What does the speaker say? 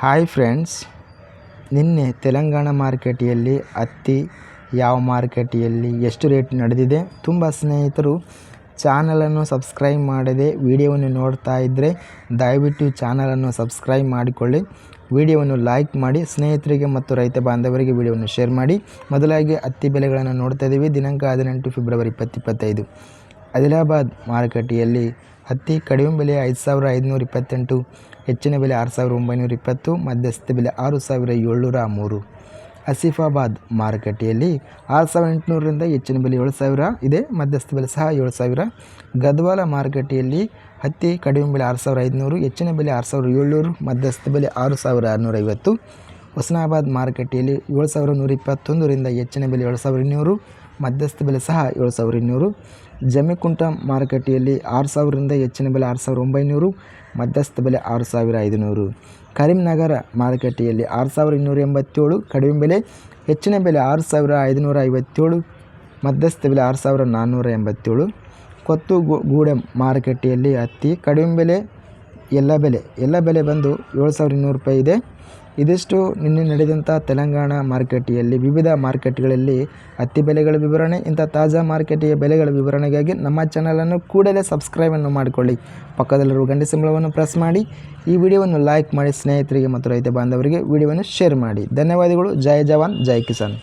Hi friends ನಿನ್ನೆ ತೆಲಂಗಾಣ ಮಾರ್ಕೆಟಿಯಲ್ಲಿ ಹತ್ತಿ ಯಾವ ಮಾರ್ಕೆಟಿಯಲ್ಲಿ ಎಷ್ಟು ರೇಟ್ ನಡೆದಿದೆ ತುಂಬ ಸ್ನೇಹಿತರು ಚಾನಲನ್ನು ಸಬ್ಸ್ಕ್ರೈಬ್ ಮಾಡದೆ ವಿಡಿಯೋವನ್ನು ನೋಡ್ತಾ ಇದ್ದರೆ ದಯವಿಟ್ಟು ಚಾನಲನ್ನು ಸಬ್ಸ್ಕ್ರೈಬ್ ಮಾಡಿಕೊಳ್ಳಿ. ವಿಡಿಯೋವನ್ನು ಲೈಕ್ ಮಾಡಿ, ಸ್ನೇಹಿತರಿಗೆ ಮತ್ತು ರೈತ ಬಾಂಧವರಿಗೆ ವಿಡಿಯೋವನ್ನು ಶೇರ್ ಮಾಡಿ. ಮೊದಲಾಗಿ ಹತ್ತಿ ಬೆಲೆಗಳನ್ನು ನೋಡ್ತಾ ಇದ್ದೀವಿ. ದಿನಾಂಕ ಹದಿನೆಂಟು ಫೆಬ್ರವರಿ ಇಪ್ಪತ್ತಿಪ್ಪತ್ತೈದು ಆದಿಲಾಬಾದ್ ಮಾರುಕಟ್ಟೆಯಲ್ಲಿ ಹತ್ತಿ ಕಡಿಮೆ ಬೆಲೆ ಐದು ಸಾವಿರ ಐದುನೂರ ಇಪ್ಪತ್ತೆಂಟು, ಹೆಚ್ಚಿನ ಬೆಲೆ ಆರು ಸಾವಿರ ಒಂಬೈನೂರ ಇಪ್ಪತ್ತು ಮಧ್ಯಸ್ಥ ಬೆಲೆ ಆರು ಸಾವಿರ ಏಳ್ನೂರ ಮೂರು. ಆಸಿಫಾಬಾದ್ ಮಾರುಕಟ್ಟೆಯಲ್ಲಿ ಆರು ಸಾವಿರ ಎಂಟುನೂರರಿಂದ ಹೆಚ್ಚಿನ ಬೆಲೆ ಏಳು ಸಾವಿರ, ಇದೆ. ಮಧ್ಯಸ್ಥ ಬೆಲೆ ಸಹ ಏಳು ಸಾವಿರ. ಗದ್ವಾಲ ಮಾರುಕಟ್ಟೆಯಲ್ಲಿ ಹತ್ತಿ ಕಡಿಮೆ ಬೆಲೆ ಆರು ಸಾವಿರ ಐದುನೂರು, ಹೆಚ್ಚಿನ ಬೆಲೆ ಆರು ಸಾವಿರ ಏಳ್ನೂರು ಮಧ್ಯಸ್ಥ ಬೆಲೆ ಆರು ಸಾವಿರ ಆರುನೂರೈವತ್ತು ಹೊಸನಾಬಾದ್ ಮಾರುಕಟ್ಟೆಯಲ್ಲಿ ಏಳು ಸಾವಿರ ನೂರ ಇಪ್ಪತ್ತೊಂದರಿಂದ ಹೆಚ್ಚಿನ ಬೆಲೆ ಏಳು ಸಾವಿರ ಇನ್ನೂರು ಮಧ್ಯಸ್ಥ ಬೆಲೆ ಸಹ ಏಳು ಸಾವಿರ ಇನ್ನೂರು. ಜಮಿಕುಂಟ ಮಾರುಕಟ್ಟೆಯಲ್ಲಿ ಆರು ಸಾವಿರದಿಂದ ಹೆಚ್ಚಿನ ಬೆಲೆ ಆರು ಸಾವಿರ ಒಂಬೈನೂರು, ಮಧ್ಯಸ್ಥ ಬೆಲೆ ಆರು ಸಾವಿರ ಐದುನೂರು. ಕರೀಂನಗರ ಮಾರುಕಟ್ಟೆಯಲ್ಲಿ ಆರು ಸಾವಿರ ಇನ್ನೂರ ಎಂಬತ್ತೇಳು, ಕಡಿಮೆ ಬೆಲೆ, ಹೆಚ್ಚಿನ ಬೆಲೆ ಆರು ಸಾವಿರ ಐದುನೂರ ಐವತ್ತೇಳು, ಮಧ್ಯಸ್ಥ ಬೆಲೆ ಆರು ಸಾವಿರ ನಾನ್ನೂರ ಎಂಬತ್ತೇಳು. ಕೊತ್ತುಗೂಡెం ಮಾರುಕಟ್ಟೆಯಲ್ಲಿ ಹತ್ತಿ ಕಡಿಮೆ ಬೆಲೆ, ಎಲ್ಲ ಬೆಲೆ ಎಲ್ಲ ಬೆಲೆ ಬಂದು ಏಳು ಸಾವಿರ ಇನ್ನೂರು ರೂಪಾಯಿ ಇದೆ. ಇದಿಷ್ಟು ನಿನ್ನೆ ನಡೆದಂಥ ತೆಲಂಗಾಣ ಮಾರುಕಟ್ಟೆಯಲ್ಲಿ, ವಿವಿಧ ಮಾರ್ಕೆಟ್ಗಳಲ್ಲಿ ಹತ್ತಿ ಬೆಲೆಗಳ ವಿವರಣೆ, ಇಂಥ ತಾಜಾ ಮಾರುಕಟ್ಟೆಯ ಬೆಲೆಗಳ ವಿವರಣೆಗಾಗಿ ನಮ್ಮ ಚಾನಲನ್ನು ಕೂಡಲೇ ಸಬ್ಸ್ಕ್ರೈಬನ್ನು ಮಾಡಿಕೊಳ್ಳಿ. ಪಕ್ಕದಲ್ಲಿರುವ ಗಂಟೆ ಸಿಂಬಳವನ್ನು ಪ್ರೆಸ್ ಮಾಡಿ. ಈ ವಿಡಿಯೋವನ್ನು ಲೈಕ್ ಮಾಡಿ ಸ್ನೇಹಿತರಿಗೆ ಮತ್ತು ರೈತ ಬಾಂಧವರಿಗೆ ವಿಡಿಯೋವನ್ನು ಶೇರ್ ಮಾಡಿ. ಧನ್ಯವಾದಗಳು. ಜೈ ಜವಾನ್, ಜೈ ಕಿಸಾನ್.